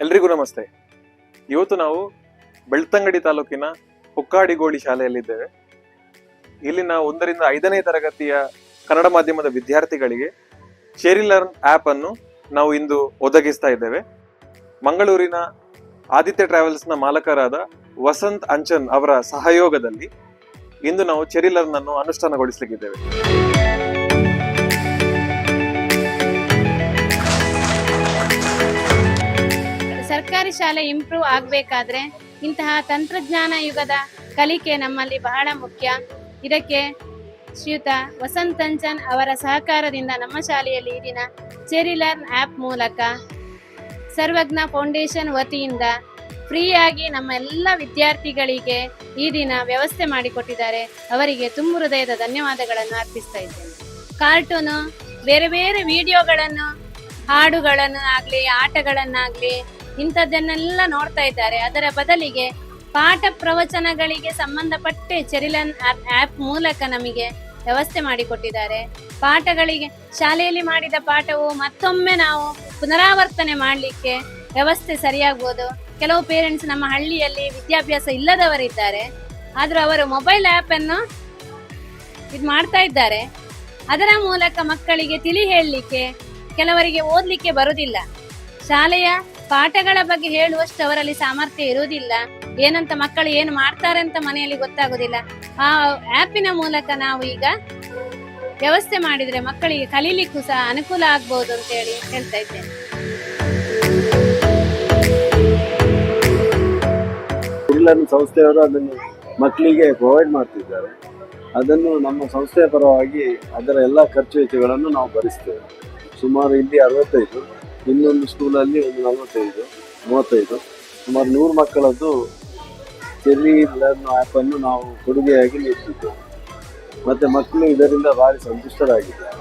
ನಮಸ್ತೆ. ಇವತ್ತು ನಾವು ಬೆಳ್ತಂಗಡಿ ತಾಲೂಕಿನ ಹುಕ್ಕಾಡಿಗೋಳಿ ಶಾಲೆಯಲ್ಲಿದ್ದೇವೆ. ನಾವು ಒಂದರಿಂದ ಐದನೇ ತರಗತಿಯ ಕನ್ನಡ ಮಾಧ್ಯಮದ ವಿದ್ಯಾರ್ಥಿಗಳಿಗೆ ಶೇರಿ ಲರ್ನ್ ಆ್ಯಪ್ ಅನ್ನು ನಾವು ಇಂದು ಒದಗಿಸ್ತಾ ಇದ್ದೇವೆ. ಮಂಗಳೂರಿನ ಆದಿತ್ಯ ಟ್ರಾವೆಲ್ಸ್ನ ಮಾಲಕರಾದ ವಸಂತ್ ಅಂಚನ್ ಅವರ ಸಹಯೋಗದಲ್ಲಿ ಇಂದು ನಾವು ಚೆರಿ ಲರ್ನ್ ಅನ್ನು ಅನುಷ್ಠಾನಗೊಳಿಸಲಿಕ್ಕಿದ್ದೇವೆ. ಸರ್ಕಾರಿ ಶಾಲೆ ಇಂಪ್ರೂವ್ ಆಗಬೇಕಾದ್ರೆ ಇಂತಹ ತಂತ್ರಜ್ಞಾನ ಯುಗದ ಕಲಿಕೆ ನಮ್ಮಲ್ಲಿ ಬಹಳ ಮುಖ್ಯ. ಇದಕ್ಕೆ ಶ್ರೀಯುತ ವಸಂತ್ ಅಂಚನ್ ಅವರ ಸಹಕಾರದಿಂದ ನಮ್ಮ ಶಾಲೆಯಲ್ಲಿ ಈ ದಿನ ಚೆರಿ ಲರ್ನ್ ಆ್ಯಪ್ ಮೂಲಕ ಸರ್ವಜ್ಞ ಫೌಂಡೇಶನ್ ವತಿಯಿಂದ ಫ್ರೀಯಾಗಿ ನಮ್ಮ ಎಲ್ಲ ವಿದ್ಯಾರ್ಥಿಗಳಿಗೆ ಈ ದಿನ ವ್ಯವಸ್ಥೆ ಮಾಡಿಕೊಟ್ಟಿದ್ದಾರೆ. ಅವರಿಗೆ ತುಂಬು ಹೃದಯದ ಧನ್ಯವಾದಗಳನ್ನು ಅರ್ಪಿಸ್ತಾ ಇದ್ದೇನೆ. ಕಾರ್ಟೂನು, ಬೇರೆ ಬೇರೆ ವಿಡಿಯೋಗಳನ್ನು ಹಾಡುಗಳನ್ನು ಆಗಲಿ ಆಟಗಳನ್ನಾಗಲಿ ಇಂಥದ್ದನ್ನೆಲ್ಲ ನೋಡ್ತಾ ಇದ್ದಾರೆ. ಅದರ ಬದಲಿಗೆ ಪಾಠ ಪ್ರವಚನಗಳಿಗೆ ಸಂಬಂಧಪಟ್ಟೆ ಚೆರಿಲನ್ ಆಪ್ ಮೂಲಕ ನಮಗೆ ವ್ಯವಸ್ಥೆ ಮಾಡಿಕೊಟ್ಟಿದ್ದಾರೆ. ಪಾಠಗಳಿಗೆ, ಶಾಲೆಯಲ್ಲಿ ಮಾಡಿದ ಪಾಠವು ಮತ್ತೊಮ್ಮೆ ನಾವು ಪುನರಾವರ್ತನೆ ಮಾಡಲಿಕ್ಕೆ ವ್ಯವಸ್ಥೆ ಸರಿಯಾಗ್ಬೋದು. ಕೆಲವು ಪೇರೆಂಟ್ಸ್ ನಮ್ಮ ಹಳ್ಳಿಯಲ್ಲಿ ವಿದ್ಯಾಭ್ಯಾಸ ಇಲ್ಲದವರಿದ್ದಾರೆ. ಆದರೂ ಅವರು ಮೊಬೈಲ್ ಆ್ಯಪನ್ನು ಇದು ಮಾಡ್ತಾ ಇದ್ದಾರೆ. ಅದರ ಮೂಲಕ ಮಕ್ಕಳಿಗೆ ತಿಳಿ ಹೇಳಲಿಕ್ಕೆ, ಕೆಲವರಿಗೆ ಓದಲಿಕ್ಕೆ ಬರುವುದಿಲ್ಲ ಶಾಲೆಯ ಪಾಠಗಳ ಬಗ್ಗೆ ಹೇಳುವಷ್ಟು ಅವರಲ್ಲಿ ಸಾಮರ್ಥ್ಯ ಇರುವುದಿಲ್ಲ. ಏನಂತ ಮಕ್ಕಳು ಏನು ಮಾಡ್ತಾರೆ ಅಂತ ಮನೆಯಲ್ಲಿ ಗೊತ್ತಾಗುದಿಲ್ಲ. ಆ ಆ್ಯಪಿನ ಮೂಲಕ ನಾವು ಈಗ ವ್ಯವಸ್ಥೆ ಮಾಡಿದ್ರೆ ಮಕ್ಕಳಿಗೆ ಕಲೀಲಿಕ್ಕೂ ಸಹ ಅನುಕೂಲ ಆಗ್ಬಹುದು ಅಂತ ಹೇಳಿ ಹೇಳ್ತಾ ಇದ್ದೇನೆ. ಸಂಸ್ಥೆಯವರು ಅದನ್ನು ಮಕ್ಕಳಿಗೆ ಪ್ರೊವೈಡ್ ಮಾಡ್ತಿದ್ದಾರೆ. ಅದನ್ನು ನಮ್ಮ ಸಂಸ್ಥೆಯ ಪರವಾಗಿ ಅದರ ಎಲ್ಲ ಖರ್ಚು ವೆಚ್ಚಗಳನ್ನು ನಾವು ಭರಿಸ್ತೇವೆ. ಸುಮಾರು ಇಲ್ಲಿ ಅರವತ್ತೈದು. ಇನ್ನೊಂದು ಸ್ಕೂಲಲ್ಲಿ ಒಂದು ನಲವತ್ತೈದು, ಮೂವತ್ತೈದು. ಸುಮಾರು ನೂರು ಮಕ್ಕಳದ್ದು ಟೆಲಿ ಲರ್ನ್ ಆ್ಯಪನ್ನು ನಾವು ಕೊಡುಗೆಯಾಗಿ ನೀಡ್ತಿದ್ದೆವು. ಮತ್ತು ಮಕ್ಕಳು ಇದರಿಂದ ಭಾರಿ ಸಂತುಷ್ಟರಾಗಿದ್ದಾರೆ.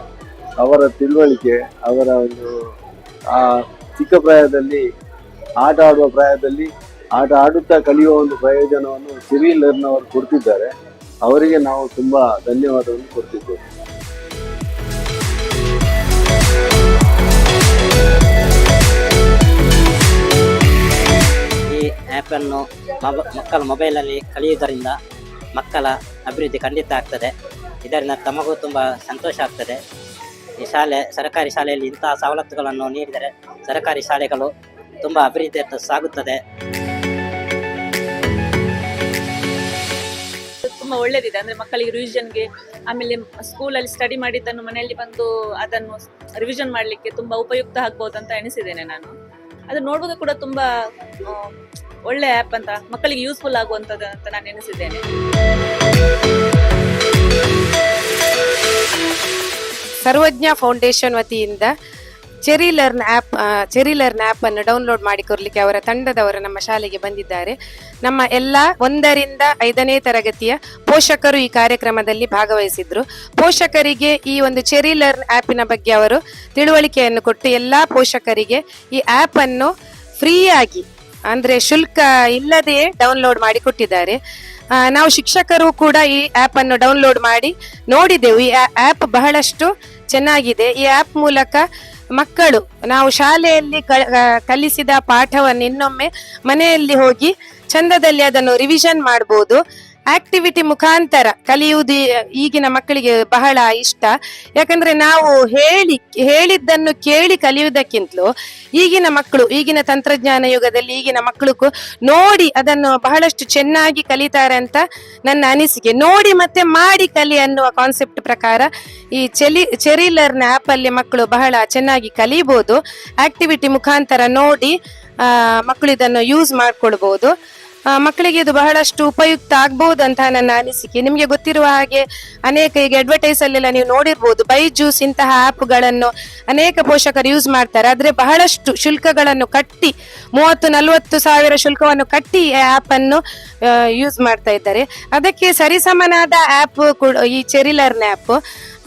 ಅವರ ತಿಳುವಳಿಕೆ, ಅವರ ಒಂದು, ಆ, ಚಿಕ್ಕ ಪ್ರಾಯದಲ್ಲಿ ಆಟ ಆಡುವ ಪ್ರಾಯದಲ್ಲಿ ಆಟ ಆಡುತ್ತಾ ಕಲಿಯುವ ಒಂದು ಪ್ರಯೋಜನವನ್ನು ಸಿರಿ ಲರ್ನ್ ಅವರು ಕೊಡ್ತಿದ್ದಾರೆ. ಅವರಿಗೆ ನಾವು ತುಂಬ ಧನ್ಯವಾದವನ್ನು ಕೊಡ್ತಿದ್ದೇವೆ. ಆ್ಯಪನ್ನು ಮೊಬ, ಮಕ್ಕಳ ಮೊಬೈಲಲ್ಲಿ ಕಲಿಯುವುದರಿಂದ ಮಕ್ಕಳ ಅಭಿವೃದ್ಧಿ ಖಂಡಿತ ಆಗ್ತದೆ. ಇದರಿಂದ ತಮಗೂ ತುಂಬ ಸಂತೋಷ ಆಗ್ತದೆ. ಈ ಶಾಲೆ, ಸರ್ಕಾರಿ ಶಾಲೆಯಲ್ಲಿ ಇಂತಹ ಸವಲತ್ತುಗಳನ್ನು ನೀಡಿದರೆ ಸರ್ಕಾರಿ ಶಾಲೆಗಳು ತುಂಬ ಅಭಿವೃದ್ಧಿ ಸಾಗುತ್ತದೆ. ತುಂಬ ಒಳ್ಳೇದಿದೆ. ಅಂದ್ರೆ ಮಕ್ಕಳಿಗೆ ರಿವಿಷನ್ಗೆ ಆಮೇಲೆ ಸ್ಕೂಲಲ್ಲಿ ಸ್ಟಡಿ ಮಾಡಿದ್ದನ್ನು ಮನೆಯಲ್ಲಿ ಬಂದು ಅದನ್ನು ರಿವಿಷನ್ ಮಾಡಲಿಕ್ಕೆ ತುಂಬಾ ಉಪಯುಕ್ತ ಆಗ್ಬೋದು ಅಂತ ಎಣಿಸಿದ್ದೇನೆ ನಾನು. ಅದು ನೋಡುವಾಗ ಕೂಡ ತುಂಬಾ ಒಳ್ಳೆ ಆ್ಯಪ್ ಅಂತ, ಮಕ್ಕಳಿಗೆ ಯೂಸ್ಫುಲ್ ಆಗುವಂಥದ್ದು ಅಂತ ನಾನು ನೆನೆಸಿದ್ದೇನೆ ಸರ್ವಜ್ಞ ಫೌಂಡೇಶನ್ ವತಿಯಿಂದ cherry learn app cherry learn app ಅನ್ನು ಡೌನ್ಲೋಡ್ ಮಾಡಿಕೊಡ್ಲಿಕ್ಕೆ ಅವರ ತಂಡದವರು ನಮ್ಮ ಶಾಲೆಗೆ ಬಂದಿದ್ದಾರೆ. ನಮ್ಮ ಎಲ್ಲ ಒಂದರಿಂದ ಐದನೇ ತರಗತಿಯ ಪೋಷಕರು ಈ ಕಾರ್ಯಕ್ರಮದಲ್ಲಿ ಭಾಗವಹಿಸಿದ್ರು. ಪೋಷಕರಿಗೆ ಈ ಒಂದು ಚೆರಿ ಲರ್ನ್ ಆ್ಯಪಿನ ಬಗ್ಗೆ ಅವರು ತಿಳುವಳಿಕೆಯನ್ನು ಕೊಟ್ಟು ಎಲ್ಲ ಪೋಷಕರಿಗೆ ಈ ಆ್ಯಪ್ ಅನ್ನು ಫ್ರೀಯಾಗಿ, ಅಂದ್ರೆ ಶುಲ್ಕ ಇಲ್ಲದೆಯೇ ಡೌನ್ಲೋಡ್ ಮಾಡಿ ಕೊಟ್ಟಿದ್ದಾರೆ. ನಾವು ಶಿಕ್ಷಕರು ಕೂಡ ಈ ಆ್ಯಪ್ ಅನ್ನು ಡೌನ್ಲೋಡ್ ಮಾಡಿ ನೋಡಿದೆವು. ಈ ಆ್ಯಪ್ ಬಹಳಷ್ಟು ಚೆನ್ನಾಗಿದೆ. ಈ ಆ್ಯಪ್ ಮೂಲಕ ಮಕ್ಕಳು. ನಾವು ಶಾಲೆಯಲ್ಲಿ ಕಲಿಸಿದ ಪಾಠವನ್ನು ಇನ್ನೊಮ್ಮೆ ಮನೆಯಲ್ಲಿ ಹೋಗಿ ಚಂದದಲ್ಲಿ ಅದನ್ನು ರಿವಿಷನ್ ಮಾಡಬಹುದು ಆಕ್ಟಿವಿಟಿ ಮುಖಾಂತರ ಕಲಿಯುವುದು ಈಗಿನ ಮಕ್ಕಳಿಗೆ ಬಹಳ ಇಷ್ಟ. ಯಾಕಂದ್ರೆ ನಾವು ಹೇಳಿ, ಹೇಳಿದ್ದನ್ನು ಕೇಳಿ ಕಲಿಯುವುದಕ್ಕಿಂತಲೂ ಈಗಿನ ಮಕ್ಕಳು, ಈಗಿನ ತಂತ್ರಜ್ಞಾನ ಯುಗದಲ್ಲಿ ಈಗಿನ ಮಕ್ಕಳು ನೋಡಿ ಅದನ್ನು ಬಹಳಷ್ಟು ಚೆನ್ನಾಗಿ ಕಲಿತಾರೆ ಅಂತ ನನ್ನ ಅನಿಸಿಕೆ. ನೋಡಿ ಮತ್ತೆ ಮಾಡಿ ಕಲಿ ಅನ್ನುವ ಕಾನ್ಸೆಪ್ಟ್ ಪ್ರಕಾರ ಈ ಚೆಲಿ ಚೆರಿಲರ್ನ ಆ್ಯಪ್ ಅಲ್ಲಿ ಮಕ್ಕಳು ಬಹಳ ಚೆನ್ನಾಗಿ ಕಲಿಬಹುದು ಆಕ್ಟಿವಿಟಿ ಮುಖಾಂತರ ನೋಡಿ ಮಕ್ಕಳು ಇದನ್ನು ಯೂಸ್ ಮಾಡ್ಕೊಳ್ಬಹುದು ಮಕ್ಕಳಿಗೆ ಇದು ಬಹಳಷ್ಟು ಉಪಯುಕ್ತ ಆಗಬಹುದು ಅಂತ ನನ್ನ ಅನಿಸಿಕೆ. ನಿಮಗೆ ಗೊತ್ತಿರುವ ಹಾಗೆ ಅನೇಕ ಈಗ ಅಡ್ವರ್ಟೈಸ್ ಅಲ್ಲೆಲ್ಲ ನೀವು ನೋಡಿರ್ಬೋದು. ಬೈಜೂಸ್ ಇಂತಹ ಆ್ಯಪ್ಗಳನ್ನು ಅನೇಕ ಪೋಷಕರು ಯೂಸ್ ಮಾಡ್ತಾರೆ. ಆದರೆ ಬಹಳಷ್ಟು ಶುಲ್ಕಗಳನ್ನು ಕಟ್ಟಿ, ಮೂವತ್ತು, ನಲವತ್ತು ಸಾವಿರ ಶುಲ್ಕವನ್ನು ಕಟ್ಟಿ ಈ ಆ್ಯಪ್ ಅನ್ನು ಯೂಸ್ ಮಾಡ್ತಾ ಇದ್ದಾರೆ. ಅದಕ್ಕೆ ಸರಿಸಮನಾದ ಆ್ಯಪ್ ಈ ಚೆರಿಲರ್ನ ಆ್ಯಪ್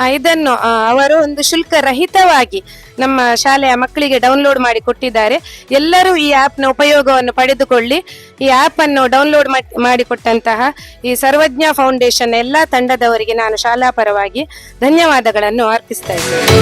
ಇದನ್ನು ಅವರು ಒಂದು ಶುಲ್ಕ ರಹಿತವಾಗಿ ನಮ್ಮ ಶಾಲೆಯ ಮಕ್ಕಳಿಗೆ ಡೌನ್ಲೋಡ್ ಮಾಡಿ ಕೊಟ್ಟಿದ್ದಾರೆ. ಎಲ್ಲರೂ ಈ ಆ್ಯಪ್ನ ಉಪಯೋಗವನ್ನು ಪಡೆದುಕೊಳ್ಳಿ. ಈ ಆಪ್ ಅನ್ನು ಡೌನ್ಲೋಡ್ ಮಾಡಿಕೊಟ್ಟಂತಹ ಈ ಸರ್ವಜ್ಞ ಫೌಂಡೇಶನ್ ಎಲ್ಲ ತಂಡದವರಿಗೆ ನಾನು ಶಾಲಾ ಪರವಾಗಿ ಧನ್ಯವಾದಗಳನ್ನು ಅರ್ಪಿಸ್ತಾ ಇದ್ದೇನೆ.